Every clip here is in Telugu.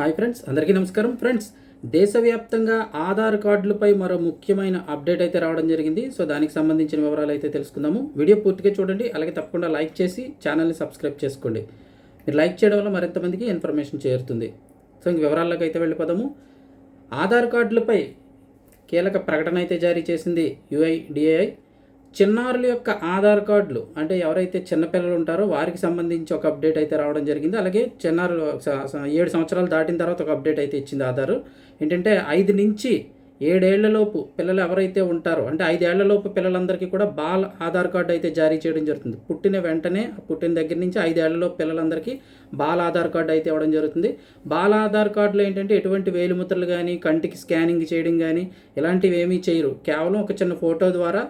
హాయ్ ఫ్రెండ్స్ అందరికీ నమస్కారం. ఫ్రెండ్స్ దేశవ్యాప్తంగా ఆధార్ కార్డులపై మరో ముఖ్యమైన అప్డేట్ అయితే రావడం జరిగింది. సో దానికి సంబంధించిన వివరాలు అయితే తెలుసుకుందాము. వీడియో పూర్తిగా చూడండి. అలాగే తప్పకుండా లైక్ చేసి ఛానల్ని సబ్స్క్రైబ్ చేసుకోండి. మీరు లైక్ చేయడం వల్ల మరింత మందికి ఇన్ఫర్మేషన్ చేరుతుంది. సో ఇంక వివరాల్లోకి అయితే వెళ్ళిపోదాము. ఆధార్ కార్డులపై కీలక ప్రకటన అయితే జారీ చేసింది యుఐడిఏఐ. చిన్నారుల యొక్క ఆధార్ కార్డులు అంటే ఎవరైతే చిన్నపిల్లలు ఉంటారో వారికి సంబంధించి ఒక అప్డేట్ అయితే రావడం జరిగింది. అలాగే చిన్నారులు ఏడు సంవత్సరాలు దాటిన తర్వాత ఒక అప్డేట్ అయితే ఇచ్చింది ఆధార్. ఏంటంటే ఐదు నుంచి ఏడేళ్ళలోపు పిల్లలు ఎవరైతే ఉంటారో అంటే ఐదేళ్ళలోపు పిల్లలందరికీ కూడా బాల్ ఆధార్ కార్డు అయితే జారీ చేయడం జరుగుతుంది. పుట్టిన వెంటనే పుట్టిన దగ్గర నుంచి ఐదేళ్ళలోపు పిల్లలందరికీ బాల్ ఆధార్ కార్డు అయితే ఇవ్వడం జరుగుతుంది. బాల్ ఆధార్ కార్డులో ఏంటంటే ఎటువంటి వేలిముద్రలు కానీ కంటికి స్కానింగ్ చేయడం కానీ ఇలాంటివి ఏమీ చేయరు. కేవలం ఒక చిన్న ఫోటో ద్వారా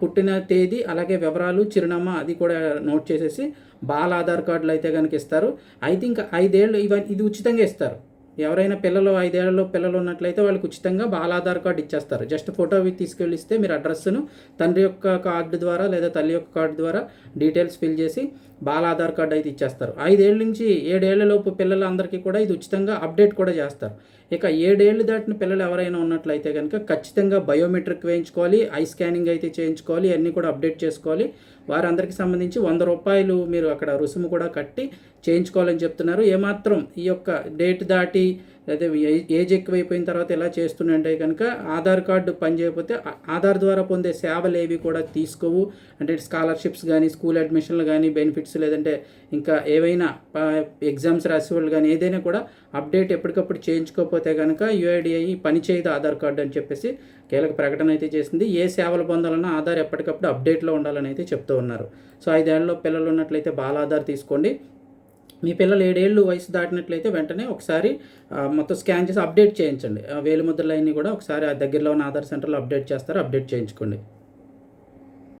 పుట్టిన తేదీ అలాగే వివరాలు చిరునామా అది కూడా నోట్ చేసేసి బాల ఆధార్ కార్డులు అయితే కనుక ఇస్తారు. అయితే ఇంకా ఐదేళ్ళు ఇవన్నీ ఇది ఉచితంగా ఇస్తారు. ఎవరైనా పిల్లలు ఐదేళ్ళలో పిల్లలు ఉన్నట్లయితే వాళ్ళకి ఉచితంగా బాల ఆధార్ కార్డు ఇచ్చేస్తారు. జస్ట్ ఫోటో అవి తీసుకెళ్ళి ఇస్తే మీరు అడ్రస్ను తండ్రి యొక్క కార్డు ద్వారా లేదా తల్లి యొక్క కార్డు ద్వారా డీటెయిల్స్ ఫిల్ చేసి బాల ఆధార్ కార్డు అయితే ఇచ్చేస్తారు. ఐదేళ్ళ నుంచి ఏడేళ్ళలోపు పిల్లలందరికీ కూడా ఇది ఉచితంగా అప్డేట్ కూడా చేస్తారు. ఇక ఏడేళ్ళు దాటిన పిల్లలు ఎవరైనా ఉన్నట్లయితే కనుక ఖచ్చితంగా బయోమెట్రిక్ వేయించుకోవాలి ఐ స్కానింగ్ అయితే చేయించుకోవాలి అన్నీ కూడా అప్డేట్ చేసుకోవాలి. వారందరికీ సంబంధించి వంద రూపాయలు మీరు అక్కడ రుసుము కూడా కట్టి చేయించుకోవాలని చెప్తున్నారు. ఏమాత్రం ఈ యొక్క డేట్ దాటి లేదా ఏజ్ ఏజ్ ఎక్కువైపోయిన తర్వాత ఇలా చేస్తుంటే కనుక ఆధార్ కార్డు పనిచేయకపోతే ఆధార్ ద్వారా పొందే సేవలు ఏవి కూడా తీసుకోవు. అంటే స్కాలర్షిప్స్ కానీ స్కూల్ అడ్మిషన్లు కానీ బెనిఫిట్స్ లేదంటే ఇంకా ఏవైనా ఎగ్జామ్స్ రాసేవాళ్ళు కానీ ఏదైనా కూడా అప్డేట్ ఎప్పటికప్పుడు చేయించుకోకపోతే కనుక యుఐడిఐ పని చేయదు ఆధార్ కార్డు అని చెప్పేసి కీలక ప్రకటన అయితే చేసింది. ఏ సేవలు పొందాలన్నా ఆధార్ ఎప్పటికప్పుడు అప్డేట్లో ఉండాలని అయితే చెప్తూ ఉన్నారు. సో ఐదేళ్ళలో పిల్లలు ఉన్నట్లయితే బాల ఆధార్ తీసుకోండి. మీ పిల్లలు ఏడేళ్ళు వయసు దాటినట్లయితే వెంటనే ఒకసారి మొత్తం స్కాన్ చేసి అప్డేట్ చేయించండి. ఆ వేలిముద్రలు అన్నీ కూడా ఒకసారి ఆ దగ్గరలో ఉన్న ఆధార్ సెంటర్లో అప్డేట్ చేస్తారు అప్డేట్ చేయించుకోండి.